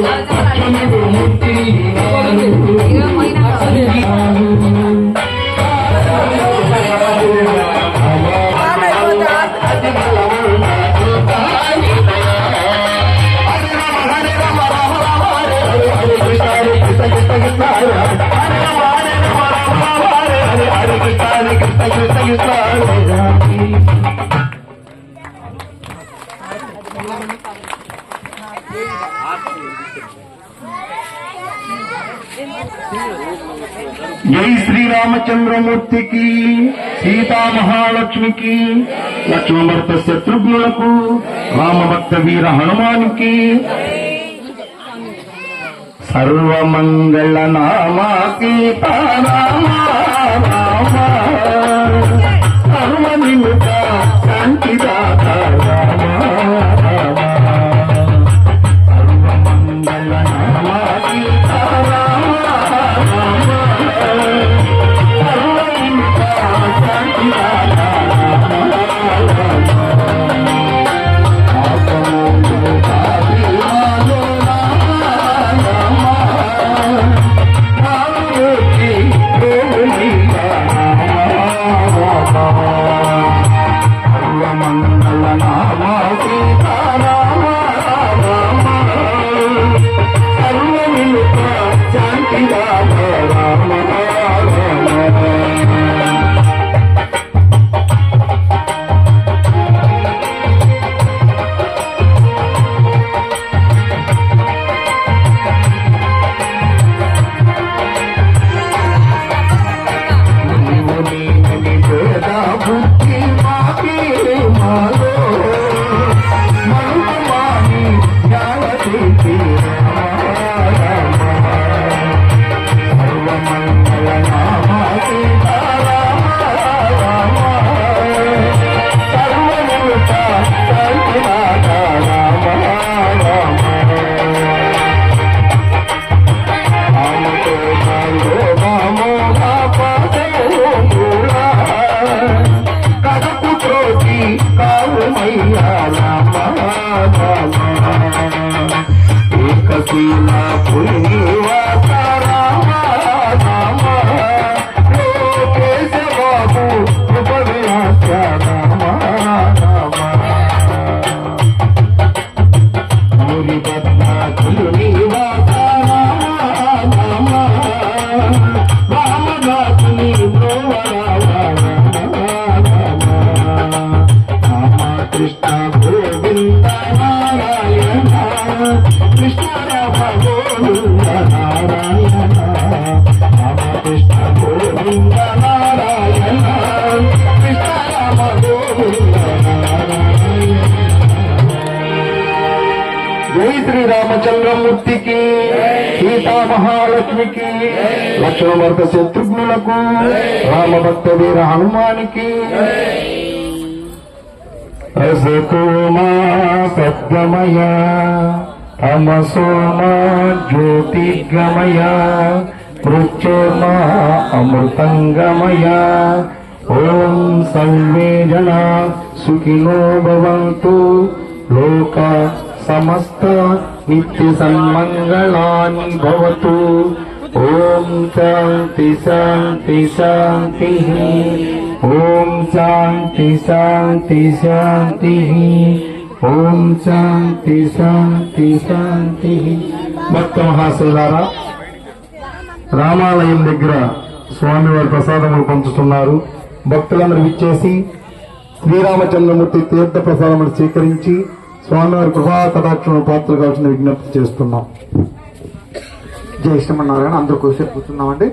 Thank it. జై శ్రీరామచంద్రమూర్తికి సీతా మహాలక్ష్మికి లక్ష్మభర్త శత్రుఘ్నులకు రామభక్త వీర హనుమానికి. సర్వమంగళ నామాకి సర్వనిముఖ ఏకశీల పుణ్యవాస రామ రామ జై శ్రీరామచంద్రమూర్తికి సీతా మహాలక్ష్మికి లక్ష్మణభర్త శత్రుఘ్నులకు రామభక్త వీర హనుమానికి రసతోమా సద్గమయ తమసోమా జ్యోతిర్గమయ మృత్యోర్మా అమృతంగమయ ఓం సర్వే జన సుఖినో భవంతు లోక సమస్త నిత్య సన్మంగళాని భవతు ఓం శాంతి శాంతి శాంతి ఓం శాంతి శాంతి శాంతి ఓం శాంతి శాంతి శాంతి భక్త మహాశైలారా రామాలయం దగ్గర స్వామివారి ప్రసాదములు పంచుతున్నారు. భక్తులందరూ విచ్చేసి శ్రీరామచంద్రమూర్తి తీర్థ ప్రసాదములు స్వీకరించి స్వామివారి కృపా కటాక్షణ పాత్ర కావాల్సిన విజ్ఞప్తి చేస్తున్నాం. జై శ్రీమన్నారాయణ అందరూ కూర్చొని కూర్చున్నామండి.